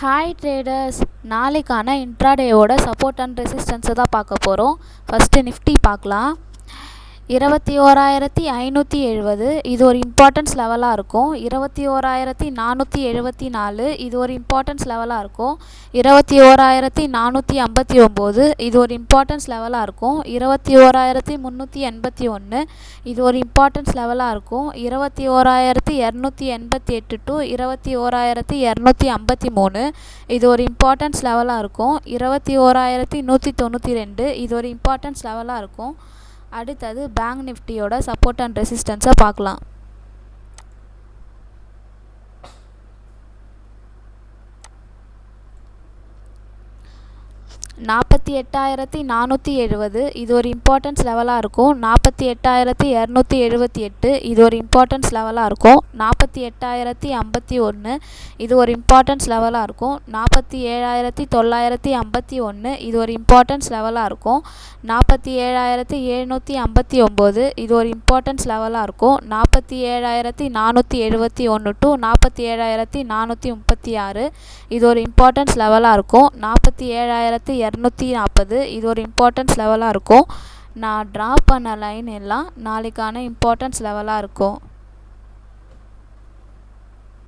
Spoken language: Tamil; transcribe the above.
ஹாய் ட்ரேடர்ஸ் நாளைக்கான இன்ட்ராடேயோட சப்போர்ட் அண்ட் ரெசிஸ்டன்ஸை தான் பார்க்க போகிறோம் ஃபஸ்ட்டு நிஃப்டி பார்க்கலாம். இருபத்தி ஓராயிரத்தி ஐநூற்றி எழுபது இது ஒரு இம்பார்ட்டன்ஸ் லெவலாக இருக்கும். இருபத்தி ஓராயிரத்தி நானூற்றி எழுபத்தி நாலு இது ஒரு இம்பார்ட்டன்ஸ் லெவலாக இருக்கும். இருபத்தி ஓராயிரத்தி நானூற்றி ஐம்பத்தி ஒம்பது இது ஒரு இம்பார்ட்டன்ஸ் லெவலாக இருக்கும். இருபத்தி ஓராயிரத்தி முந்நூற்றி எண்பத்தி ஒன்று இது ஒரு இம்பார்ட்டன்ஸ் லெவலாக இருக்கும். இருபத்தி ஓராயிரத்தி இரநூத்தி எண்பத்தி எட்டு டு இருபத்தி ஓராயிரத்தி இரநூத்தி ஐம்பத்தி மூணு இது ஒரு இம்பார்ட்டன்ஸ் லெவலாக இருக்கும். இருபத்தி ஓராயிரத்தி நூற்றி தொண்ணூற்றி ரெண்டு இது ஒரு இம்பார்ட்டன்ஸ் லெவலாக இருக்கும். அடுத்தது பேங்க் நிஃப்டியோட சப்போர்ட் அண்ட் ரெசிஸ்டன்ஸை பார்க்கலாம். நாற்பத்தி எட்டாயிரத்தி நானூற்றி எழுபது இது ஒரு இம்பார்ட்டன்ஸ் லெவலாக இருக்கும். நாற்பத்தி எட்டாயிரத்தி இரநூத்தி எழுபத்தி எட்டு. இது ஒரு இம்பார்ட்டன்ஸ் லெவலாக இருக்கும். நாற்பத்தி எட்டாயிரத்தி ஐம்பத்தி ஒன்று இது ஒரு இம்பார்ட்டன்ஸ் லெவலாக இருக்கும். நாற்பத்தி ஏழாயிரத்தி தொள்ளாயிரத்தி ஐம்பத்தி ஒன்று இது ஒரு இம்பார்ட்டன்ஸ் லெவலாக இருக்கும். நாற்பத்தி ஏழாயிரத்தி எழுநூற்றி ஐம்பத்தி ஒம்பது. இது ஒரு இம்பார்ட்டன்ஸ் லெவலாக இருக்கும். நாற்பத்தி ஏழாயிரத்தி நானூற்றி எழுபத்தி ஒன்று டு நாற்பத்தி ஏழாயிரத்தி நானூற்றி முப்பத்தி ஆறு. இது ஒரு இம்பார்ட்டன்ஸ் லெவலாக இருக்கும். நாற்பத்தி ஏழாயிரத்தி இரநூத்தி நாற்பது. இது ஒரு இம்பார்ட்டன்ஸ் லெவலாக இருக்கும். நான் ட்ரா பண்ண லைன் எல்லாம் நாளைக்கான இம்பார்ட்டன்ஸ் லெவலாக இருக்கும்.